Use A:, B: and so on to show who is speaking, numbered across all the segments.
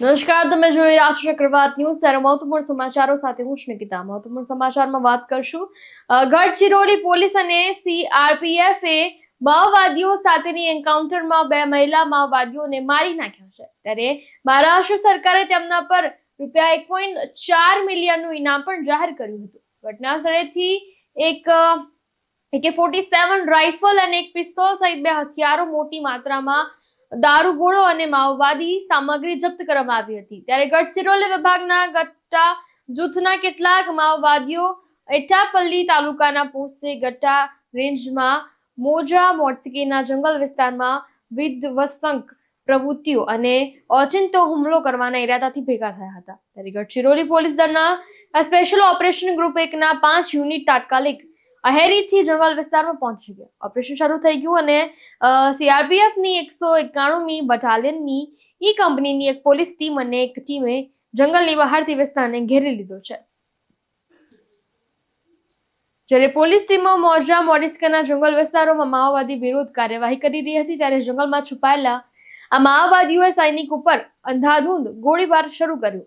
A: નમસ્કાર, તમે જોઈ રહ્યા છો ચક્રવાત ન્યૂઝ. ત્યારે મહત્વપૂર્ણ સમાચારો સાથે હું છું નિકિતા. મહત્વપૂર્ણ સમાચારમાં વાત કરશું. ગઢચિરોલી પોલીસ અને સીઆરપીએફ એ માઓવાદીઓ સાથેની એન્કાઉન્ટરમાં બે મહિલા માઓવાદીઓને મારી નાખ્યા છે. ત્યારે મહારાષ્ટ્ર સરકારે તેમના પર રૂપિયા એક પોઈન્ટ ચાર મિલિયનનું ઇનામ પણ જાહેર કર્યું હતું. ઘટના સ્થળેથી એક એકે ફોર્ટી સેવન રાઇફલ અને એક પિસ્તોલ સહિત બે હથિયારો મોટી માત્રામાં દારૂગોળો અને માઓવાદી સામગ્રી જપ્ત કરવામાં આવી હતી. ત્યારે ગઢચિરોલી વિભાગના ગટ્ટા જૂથના કેટલાક માઓવાદીઓ એટાપલ્લી તાલુકાના પોસ્ટે ગટ્ટા રેન્જમાં મોજા, મોટસીકેના જંગલ વિસ્તારમાં વિધ્વસંક પ્રવૃત્તિઓ અને ઓચિંતો હુમલો કરવાના ઈરાદાથી ભેગા થયા હતા. ત્યારે ગઢચિરોલી પોલીસ દળના સ્પેશિયલ ઓપરેશન ગ્રુપ એકના પાંચ યુનિટ તાત્કાલિક અહેરીથી જંગલ વિસ્તારમાં પહોંચી ગયા. ઓપરેશન શરૂ થઈ ગયું અને સીઆરપીએફની એકસો એકાણુંમી બટાલિયનની ઈ કંપનીની એક પોલીસ ટીમ અને એક ટીમે જંગલની બહારથી વિસ્તારને ઘેરી લીધો છે. જ્યારે પોલીસ ટીમો મોરજા મોડિસ્કાના જંગલ વિસ્તારોમાં માઓવાદી વિરુદ્ધ કાર્યવાહી કરી રહી હતી, ત્યારે જંગલમાં છુપાયેલા આ માઓવાદીઓએ સૈનિક ઉપર અંધાધૂંધ ગોળીબાર શરૂ કર્યો.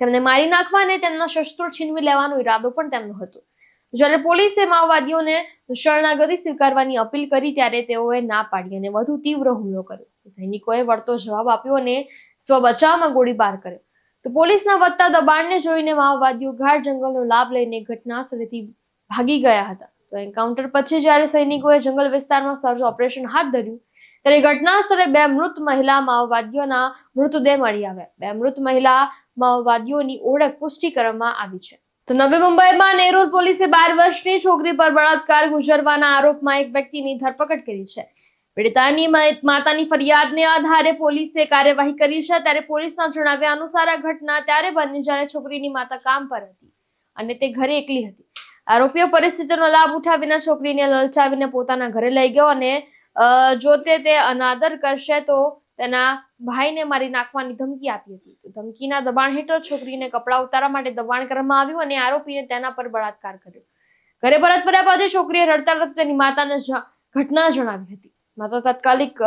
A: તેમને મારી નાખવા અને તેમના શસ્ત્રો છીનવી લેવાનો ઈરાદો પણ તેમનો હતો. જ્યારે પોલીસે માઓવાદીઓને શરણાગતિ સ્વીકારવાની અપીલ કરી ત્યારે તેઓએ ના પાડી અને વધુ તીવ્ર હુમલો કર્યો. સૈનિકોએ વળતો જવાબ આપ્યો અને સ્વ બચાવમાં ગોળીબાર કર્યો. તો પોલીસના વધતા દબાણને જોઈને માઓવાદીઓ ગાઢ જંગલનો લાભ લઈને ઘટના સ્થળેથી ભાગી ગયા હતા. તો એન્કાઉન્ટર પછી જ્યારે સૈનિકોએ જંગલ વિસ્તારમાં સર્ચ ઓપરેશન હાથ ધર્યું, ત્યારે ઘટના સ્થળે બે મૃત મહિલા માઓવાદીઓના મૃતદેહ મળી આવ્યા. બે મૃત મહિલા માઓવાદીઓની ઓળખ પુષ્ટિ કરવામાં આવી છે. તો નવી મુંબઈમાં નેરુલ પોલીસે બાર વર્ષની છોકરી પર બળાત્કાર ગુજરવાના આરોપમાં એક વ્યક્તિની ધરપકડ કરી છે. પીડિતાની માતાની ફરિયાદને આધારે પોલીસે કાર્યવાહી કરી છે. ત્યારે પોલીસના જણાવ્યા અનુસાર આ ઘટના ત્યારે બની જ્યારે છોકરીની માતા કામ પર હતી અને તે ઘરે એકલી હતી. આરોપીઓ પરિસ્થિતિનો લાભ ઉઠાવીને છોકરીને લલચાવીને પોતાના ઘરે લઈ ગયો અને જો તે અનાદર કરશે તો તેના ભાઈને મારી નાખવાની ધમકી આપી હતી. ધમકીના દબાણ હેઠળ છોકરીને કપડાં ઉતારવા માટે દબાણ કરવામાં આવ્યું અને આરોપીને તેના પર બળાત્કાર કર્યો. ઘરે પરત ફર્યા બાદ છોકરીએ રડતા રડતા તેની માતાને ઘટના જણાવી હતી. માતા તાત્કાલિક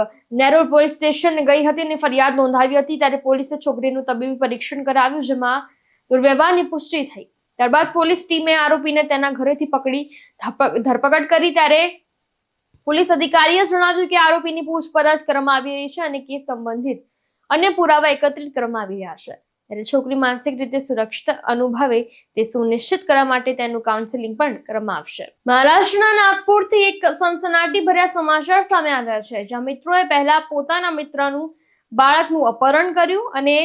A: નેરોલ પોલીસ સ્ટેશન ગઈ હતી અને ફરિયાદ નોંધાવી હતી. ત્યારે પોલીસે છોકરીનું તબીબી પરીક્ષણ કરાવ્યું, જેમાં દુર્વ્યવહારની પુષ્ટિ થઈ. ત્યારબાદ પોલીસ ટીમે આરોપીને તેના ઘરેથી પકડી ધરપકડ કરી. ત્યારે પોલીસ અધિકારીએ જણાવ્યું કે આરોપીની પૂછપરછ કરવામાં આવી રહી છે અને કેસ સંબંધિત અન્ય પુરાવા એકત્રિત કરવામાં આવી રહ્યા છે. ત્યારે છોકરી માનસિક રીતે સુરક્ષિત અનુભવે તે સુનિશ્ચિત કરવા માટે તેનું કાઉન્સેલિંગ પણ કરવામાં આવશે. મહારાષ્ટ્રના નાગપુરથી એક સનસનાટી ભર્યા સમાચાર સામે આવ્યા છે. જ્યાં મિત્રોએ પહેલા પોતાના મિત્રનું બાળકનું અપહરણ કર્યું અને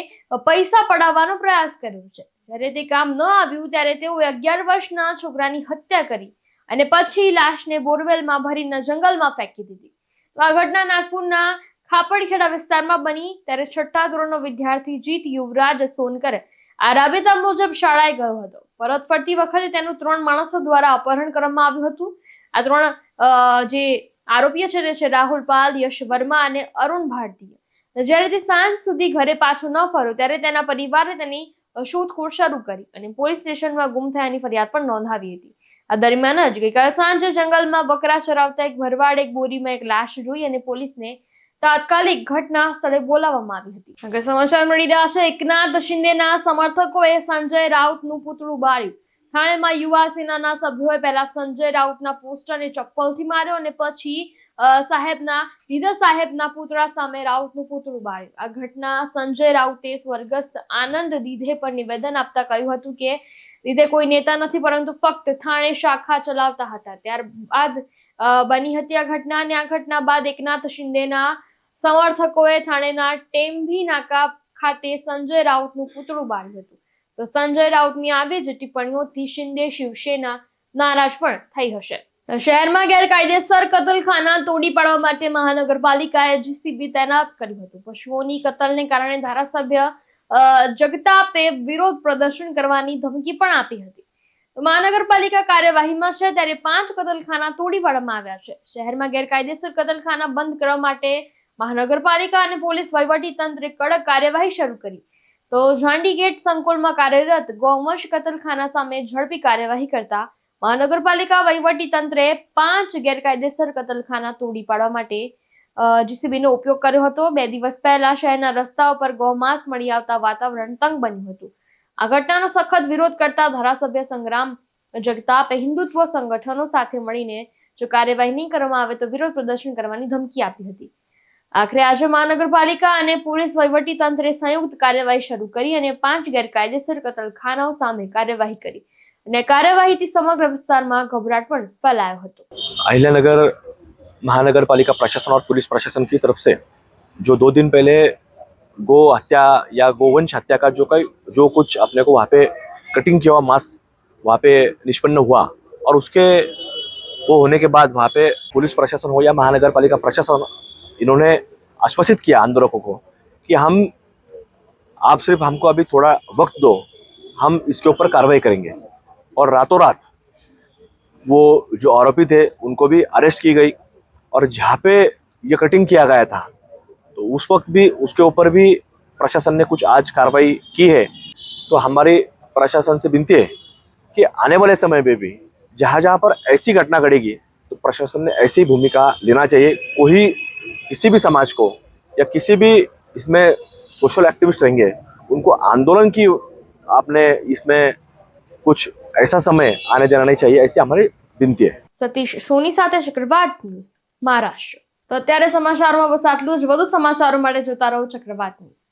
A: પૈસા પડાવવાનો પ્રયાસ કર્યો છે. જ્યારે તે કામ ન આવ્યું, ત્યારે તેઓએ અગિયાર વર્ષના છોકરાની હત્યા કરી. અને પછી લાશને બોરવેલમાં ભરીને જંગલમાં ફેંકી દીધી. તો આ ઘટના નાગપુરના ખાપડખેડા વિસ્તારમાં બની, ત્યારે છઠ્ઠા ધોરણનો વિદ્યાર્થી જીત યુવરાજ સોનકરે આ રાબેતા મુજબ શાળાએ ગયો હતો. પરત ફરતી વખતે તેનું ત્રણ માણસો દ્વારા અપહરણ કરવામાં આવ્યું હતું. આ ત્રણ જે આરોપીઓ છે તે છે રાહુલ પાલ, યશ વર્મા અને અરુણ ભારતીય. જ્યારે તે સાંજ સુધી ઘરે પાછો ન ફર્યો, ત્યારે તેના પરિવારે તેની શોધખોળ શરૂ કરી અને પોલીસ સ્ટેશનમાં ગુમ થયાની ફરિયાદ પણ નોંધાવી હતી. આ દરમિયાન જ ગઈકાલ સાંજે જંગલમાં બકરા ચરાવતા એક ભરવાડ, એક બોરીમાં એક લાશ જોઈ અને પોલીસને તાત્કાલિક ઘટના સ્થળે બોલાવવામાં આવી હતી. આગળ સમાચાર મળી રહ્યા છે, એકનાથ શિંદેના સમર્થકોએ સંજય રાઉતનું પૂતળું બાળ્યું. થાણેમાં યુવા સેનાના સભ્યોએ પહેલા સંજય રાઉતના પોસ્ટરને ચપ્પલથી માર્યો અને પછી સાહેબના દીધા સાહેબના પુતળા સામે રાઉતનું પૂતળું બાળ્યું. આ ઘટના સંજય રાઉતે સ્વર્ગસ્થ આનંદ દીધે પર નિવેદન આપતા કહ્યું હતું કે દીધે કોઈ નેતા નથી, પરંતુ ફક્ત થાણે શાખા ચલાવતા હતા. ત્યારબાદ બની હતી આ ઘટના અને આ ઘટના બાદ એકનાથ શિંદેના સમર્થકોએ થાણેના ટેમ્ભી નાકા ખાતે સંજય રાઉતનું પૂતળું બાળ્યું હતું. તો સંજય રાઉતની આવી જ ટિપ્પણીઓથી શિંદે શિવસેના નારાજ પણ થઈ હશે. શહેરમાં ગેરકાયદેસર કતલખાના તોડી પાડવા માટે મહાનગરપાલિકાએ જીસીબી તૈનાત કર્યું હતું. પશુઓની કતલને કારણે ધારાસભ્ય જગતાપે વિરોધ પ્રદર્શન કરવાની ધમકી પણ આપી હતી. મહાનગરપાલિકા કાર્યવાહીમાં છે ત્યારે પાંચ કતલખાના તોડી પાડવામાં આવ્યા છે. શહેરમાં ગેરકાયદેસર કતલખાના બંધ કરવા માટે મહાનગરપાલિકા અને પોલીસ વહીવટી તંત્રે કડક કાર્યવાહી શરૂ કરી. તો ઝાંડી ગેટ સંકુલમાં કાર્યરત ગૌવંશ કતલખાના સામે ઝડપી કાર્યવાહી કરતા મહાનગરપાલિકા વહીવટી તંત્રે પાંચ ગેરકાયદેસર કતલખાના તોડી પાડવા માટે જીસીબીનો ઉપયોગ કર્યો હતો. બે દિવસ પહેલા શહેરના રસ્તાઓ પર ગૌમાંસ મળી આવતા વાતાવરણ તંગ બન્યું હતું. આ ઘટનાનો સખત વિરોધ કરતા ધારાસભ્ય સંગ્રામ જગતાપે હિન્દુત્વ સંગઠનો સાથે મળીને જો કાર્યવાહી નહીં કરવામાં આવે તો વિરોધ પ્રદર્શન કરવાની ધમકી આપી હતી. આખરે આજે મહાનગરપાલિકા અને પોલીસ વહીવટી તંત્રે સંયુક્ત કાર્યવાહી શરૂ કરી અને પાંચ ગેરકાયદેસર કતલખાનાઓ સામે કાર્યવાહી કરી. અને કાર્યવાહીથી સમગ્ર વિસ્તારમાં ગભરાટ પણ ફેલાયો હતો.
B: અહિલાનગર महानगर पालिका प्रशासन और पुलिस प्रशासन की तरफ़ से जो दो दिन पहले गो हत्या या गोवंश हत्या का जो कई जो कुछ अपने को वहाँ पे कटिंग किया हुआ मांस वहाँ पे निष्पन्न हुआ और उसके वो होने के बाद वहाँ पे पुलिस प्रशासन हो या महानगर पालिका प्रशासन, इन्होंने आश्वासित किया आंदोलकों को कि हम, आप सिर्फ़ हमको अभी थोड़ा वक्त दो, हम इसके ऊपर कार्रवाई करेंगे। और रातों रात वो जो आरोपी थे, उनको भी अरेस्ट की गई। और जहाँ पे ये कटिंग किया गया था तो उस वक्त भी उसके ऊपर भी प्रशासन ने कुछ आज कार्रवाई की है। तो हमारी प्रशासन से विनती है कि आने वाले समय में भी जहाँ जहाँ पर ऐसी घटना घटेगी तो प्रशासन ने ऐसी भूमिका लेना चाहिए। कोई किसी भी समाज को या किसी भी इसमें सोशल एक्टिविस्ट रहेंगे, उनको आंदोलन की आपने इसमें कुछ ऐसा समय आने देना नहीं चाहिए, ऐसी हमारी विनती है।
A: सतीश, सोनी साथ शुक्रवार મહારાષ્ટ્ર. તો અત્યારે સમાચારોમાં બસ આટલું જ. વધુ સમાચારો માટે જોતા રહો ચક્રવાત ન્યૂઝ.